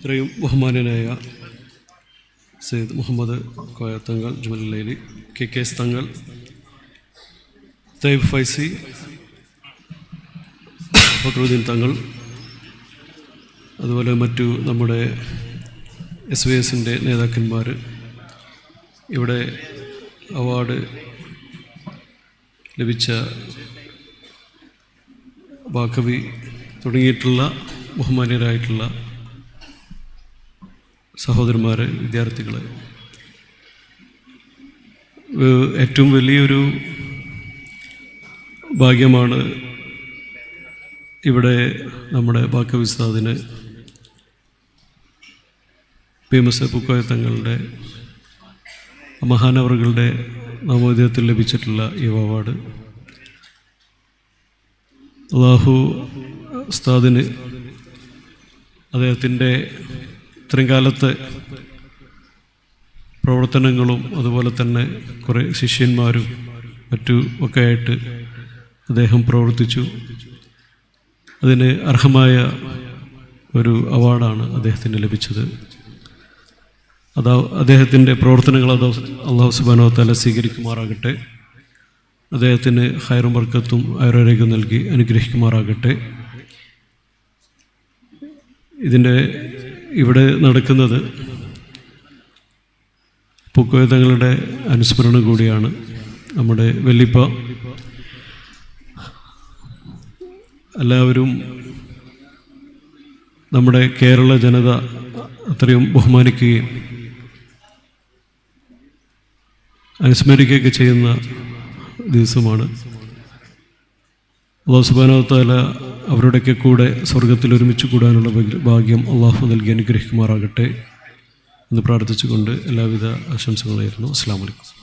ഇത്രയും ബഹുമാനനായ Syed Muhammad Koyathangal ജുമലി K K S Thangal Thaib Faizy Fakhruddin തങ്ങൾ അതുപോലെ മറ്റു നമ്മുടെ എസ് വി എസിന്റെ നേതാക്കന്മാർ ഇവിടെ അവാർഡ് ലഭിച്ച ബാക്കവി തുടങ്ങിയിട്ടുള്ള ബഹുമാന്യരായിട്ടുള്ള സഹോദരന്മാർ വിദ്യാർത്ഥികൾ ഏറ്റവും വലിയൊരു ഭാഗ്യമാണ് ഇവിടെ നമ്മുടെ ബാക്കവിസ്താദിന് പി എം എസ് പുക്കോയ തങ്ങളുടെ മഹാനവറുകളുടെ നവോദയത്തിൽ ലഭിച്ചിട്ടുള്ള ഈ അവാർഡ്. അള്ളാഹു ഉസ്താദിന് അദ്ദേഹത്തിന്റെ ഇത്രയും കാലത്തെ പ്രവർത്തനങ്ങളും അതുപോലെ തന്നെ കുറേ ശിഷ്യന്മാരും മറ്റു ഒക്കെ ആയിട്ട് അദ്ദേഹം പ്രവർത്തിച്ചു. അതിന് അർഹമായ ഒരു അവാർഡാണ് അദ്ദേഹത്തിന് ലഭിച്ചത്. അതാ അദ്ദേഹത്തിന്റെ പ്രവർത്തനങ്ങൾ അത് അള്ളാഹു സുബാനോ തല സ്വീകരിക്കുമാറാകട്ടെ. അദ്ദേഹത്തിന് ഹൈറും വർക്കത്തും ആയുർവേദം നൽകി അനുഗ്രഹിക്കുമാറാകട്ടെ. ഇതിന്റെ ഇവിടെ നടക്കുന്നത് പൂക്കോയതങ്ങളുടെ അനുസ്മരണം കൂടിയാണ് നമ്മുടെ വെല്ലിപ്പ എല്ലാവരും നമ്മുടെ കേരള ജനത അത്രയും ബഹുമാനിക്കുകയും അനുസ്മരിക്കുകയൊക്കെ ചെയ്യുന്ന ദിവസമാണ്. അള്ളാഹു സുബാനോത്താല അവരുടെയൊക്കെ കൂടെ സ്വർഗത്തിൽ ഒരുമിച്ച് കൂടാനുള്ള ഭാഗ്യം അള്ളാഹു നൽകി അനുഗ്രഹിക്കുമാറാകട്ടെ എന്ന് പ്രാർത്ഥിച്ചുകൊണ്ട് എല്ലാവിധ ആശംസകളായിരുന്നു അസ്സാം വലൈക്കും